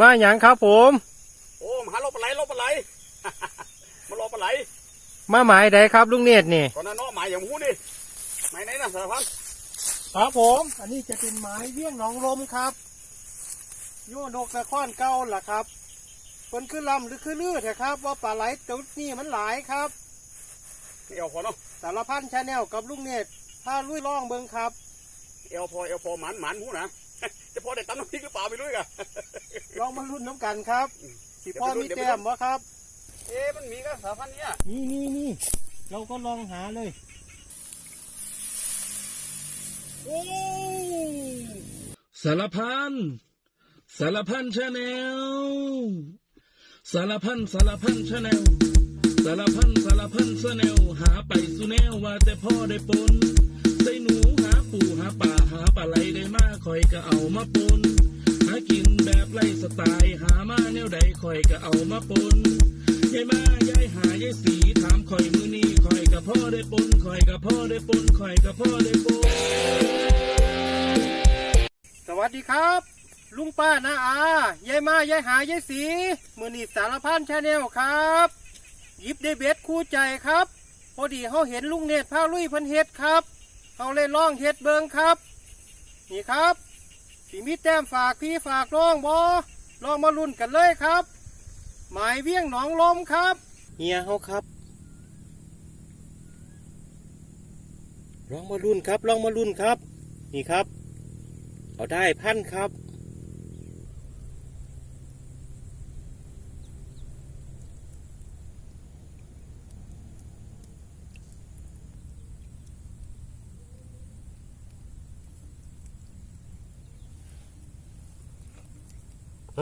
มาหยังครับผม โอ้มาหาลบปลาไหลลบปลาไหลมาลบปลาไหลมาหมายใดครับลุงเนตรนี่ก่อนหน้าเนาะหมายอย่างหูนี่หมายไหนนะสารพันครับผม อันนี้จะเป็นไม้เวี่ยงหนองลมครับโยนกตะข้อนเก้าล่ะครับคนคือลำหรือคือลือเถอะครับ ว่าปลาไหลตัวนี้มันหลายครับเอวพอเนาะสารพันชาแนลกับลุงเนตรพาลุยล่องเบิงครับ เอวพอเอวพอหมันหมันหูนะ จะพอได้ตำน้ำพริกหรือเปล่าไม่รู้อีกอะลองมาลุ้นน้ำกันครับสิพ่อมีแต้มวะครับ เอ๊ะมันมีก็สารพันเนี่ยนี่นี่นี่เราก็ลองหาเลย โอ้สารพันสารพันชาแนลสารพันสารพันชาแนลสารพันสารพันชาแนลหาไปสุแนวว่าแต่พ่อได้ปนใส่ห นูหาปูหาป่าหาปลาไหลได้มาคอยก็เอามาปนหากินแบบไล่สไตล์หามาแนวใดคอยก็เอามาปนยายมายายหายายสีถามคอยมือนี้คอยกับพ่อได้ปนคอยกับพ่อได้ปนคอยกับพ่อได้ปนสวัสดีครับ ลุงป้านาอายายมายายหายายสีมือนีสารพันชาแนลครับยิบได้เบ็ดคู่ใจครับ พอดีเขาเห็นลุงเนตรพาลุยพันเฮ็ดครับ เขาเลยล่องเฮ็ดเบิงครับ นี่ครับสีมีแต้มฝากพี่ฝากล่องบอลองมาลุ้นกันเลยครับ หมายเวียงหนองลมครับ เฮียเขาครับลองมาลุ้นครับลองมาลุ้นครับ นี่ครับ เอาได้พันครับ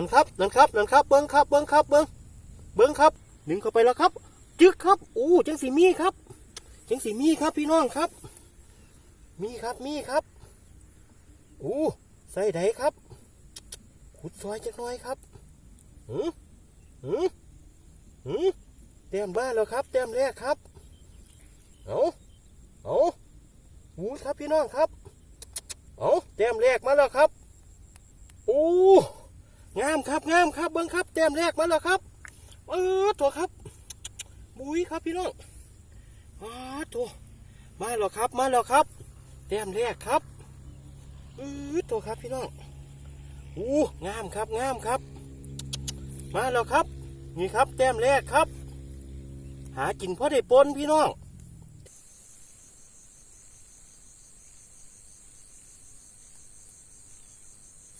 นั่นครับนั่นครับนั่นครับ เบิ้งครับ เบิ้งครับ เบิ้งเบิ้งครับหนึ่งเข้าไปแล้วครับ จึ๊กครับโอ้จังสีมีครับจังสีมีครับพี่น้องครับ มีครับมีครับโอ้ใส่ไดครับ ขุดซอยจักหน่อยครับหืมหืมหืมเต็มบ้านแล้วครับเต็มแรกครับเอาเอาหูครับพี่น้องครับเอาเต็มแรกมาแล้วครับ โอ้ งามครับงามครับเบิ้งครับเต็มแรกมาแล้วครับเออตัวครับ บุ้ยครับพี่น้องอ้าตัวมาแล้วครับมาแล้วครับเต็มแรกครับเออตัวครับพี่น้องอู้งามครับงามครับ มาแล้วครับ นี่ครับแต้มแรกครับ หากินเพราะได้ปนพี่น้อง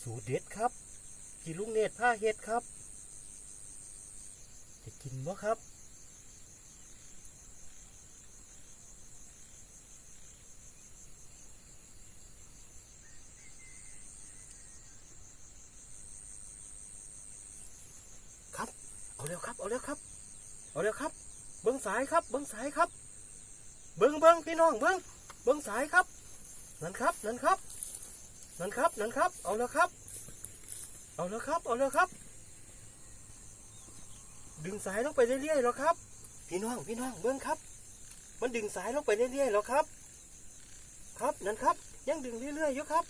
สูตรเด็ดครับ กินลุงเนตรผ้าเฮ็ดครับ จะกินบ่ครับ ครับ เอาเร็วครับ เอาเร็วครับ เอาเร็วครับ เบิ้งสายครับ เบิ้งสายครับ เบิ้งเบิ้งพี่น้องเบิ้งเบิ้งสายครับ นั่นครับ นั่นครับ นั่นครับ นั่นครับ เอาแล้วครับ เอาแล้วครับ เอาแล้วครับ ดึงสายลงไปเรื่อยๆแล้วครับ พี่น้องพี่น้องเบิ้งครับ มันดึงสายลงไปเรื่อยๆแล้วครับ ครับนั่นครับ ยังดึงเรื่อยๆอยู่ครับ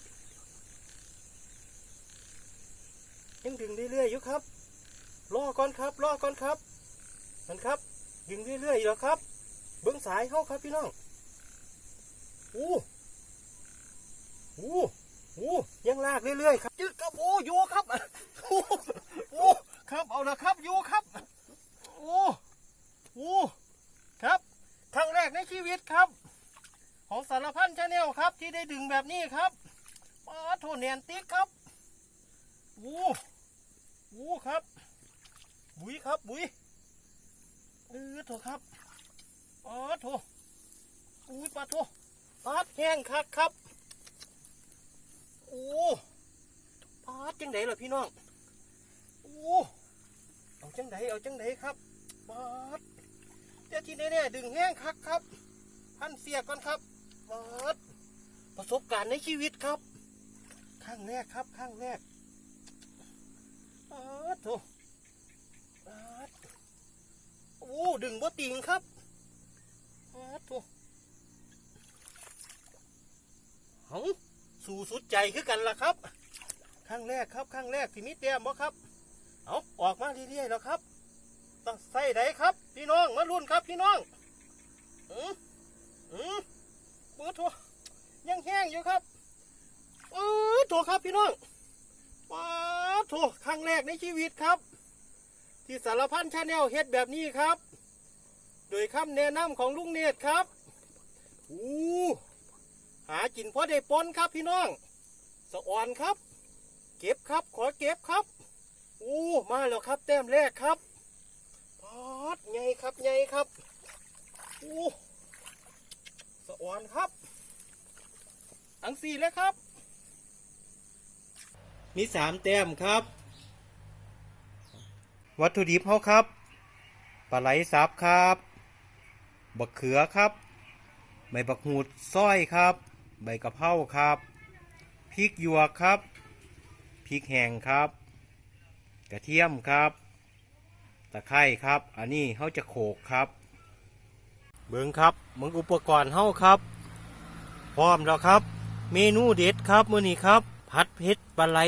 ยังดึงเรื่อยๆอยู่ครับรอก่อนครับรอก่อนครับนั่นครับ ดึงเรื่อยๆแล้วครับ เบิ้งสายเข้าครับพี่น้องอู้อู้อู้ยังลากเรื่อยๆครับ โอ้อยู่ครับโอ้โอ้ครับเอาละครับอยู่ครับโอ้โอ้ครับครั้งแรกในชีวิตครับ ของสารพันชาแนลครับที่ได้ดึงแบบนี้ครับปาโทเนียนติ๊กครับโอ้โอ้ครับ บุยครับบุยเออโถครับอ๋อโถอุ้ยปลาโถปลาแห้งคักครับโอ้ ปลาจังไดล่ะพี่น้องโอ้เอาจังไดเอาจังไดครับปลาดเดี๋ยวที่แน่ๆดึงแห้งคักครับพันเสียก่อนครับปลาดประสบการณ์ในชีวิตครับข้างแรกครับข้างแรกปลาดโถโอ้ดึงบ่ติงครับบอาโถูเอาสู่สุดใจคือกันล่ะครับ ข้งแรกครับข้งแรกที่มีแต้มบ่ครับ เอาออกมาเรื่อยๆแล้วครับ ต้องใส่ไหนครับ พี่น้องมาลุ้นครับพี่น้องอืมอืมปื้อโถยังแห้งอยู่ครับปื้อโถครับพี่น้องปื้อโถครั้งแรกในชีวิตครับ ที่สารพันชาแนลเฮ็ดแบบนี้ครับ โดยคำแนะนำของลุงเนตรครับอู้หากินพอได้ปนครับพี่น้อง สะอ่อนครับ เก็บครับ ขอเก็บครับอู้มาแล้วครับ แต้มแรกครับพอดไงครับไงครับอู้สะอ่อนครับอังสีแล้วครับ มีสามแต้มครับ วัตถุดิบเขาครับปลาไหลสับครับบักเขือครับ ใบบักหูดส้อยครับ ใบกะเพราครับพริกหยวกครับ พริกแห้งครับ กระเทียมครับ ตะไคร้ครับ อันนี้เขาจะโขกครับ เบิ้งครับมึงอุปกรณ์เฮาครับ พร้อมแล้วครับ เมนูเด็ดครับมื้อนี้ครับ ผัดเผ็ดปลาไหล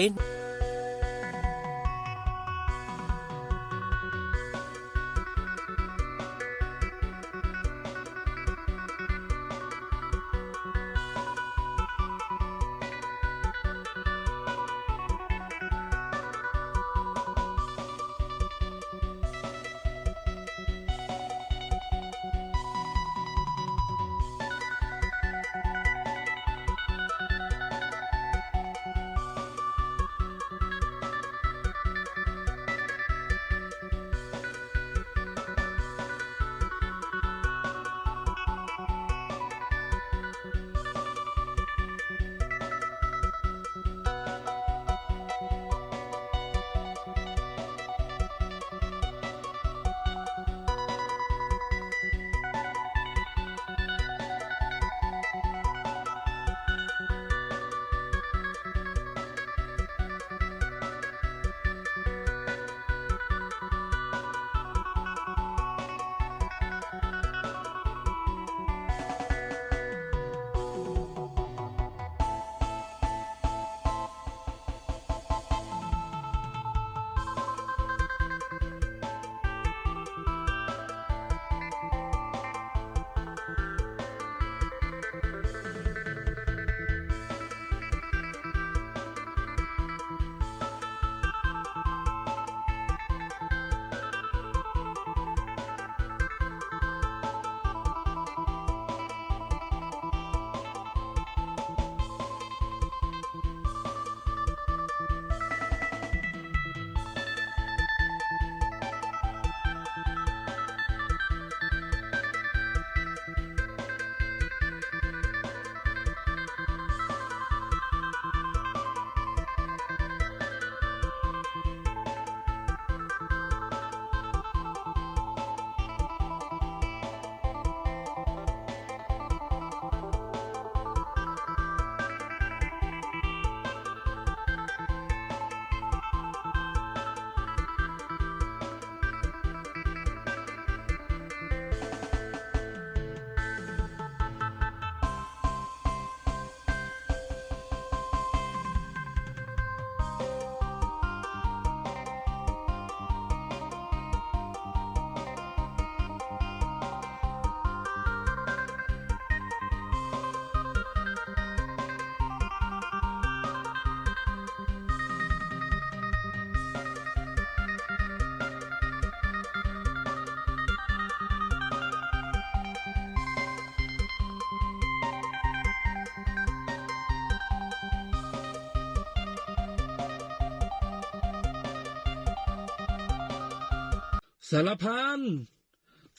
สารพัน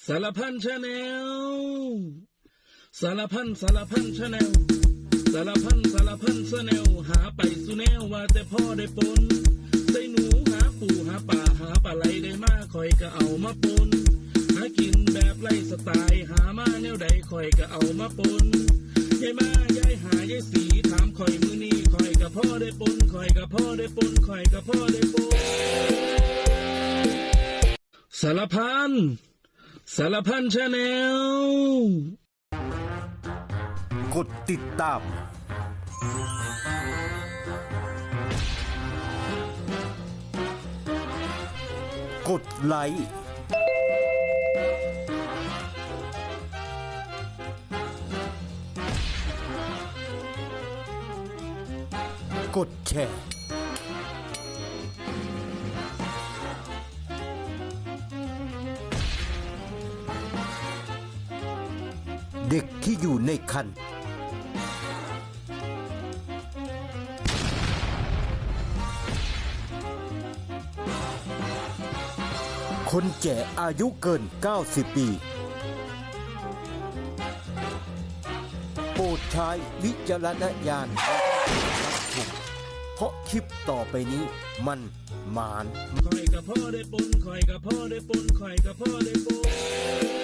สารพันชาแนลสารพันสารพันชาแนลสารพันสารพันชาแนลหาไปสุแนวว่าแต่พ่อได้ปนใส่หนูหาปูหาป่าหาปลาไหลได้มาคอยก็เอามาปนหากินแบบไล่สไตล์หามาแนวใดคอยก็เอามาปนยายมายายหายายสีถามคอยมือนี้คอยกับพ่อได้ปนคอยกับพ่อได้ปนคอยกับพ่อได้ปน สารพันสารพันชาแนลกดติดตาม กดไลค์กดแชร์ เด็กที่อยู่ในคันคนแก่อายุเกิน 90 ปี โปรดใช้วิจารณญาณเพราะคลิปต่อไปนี้มันหมานคอยกับพ่อได้ปนคอยกับพ่อได้ปนคอยกับพ่อได้ปน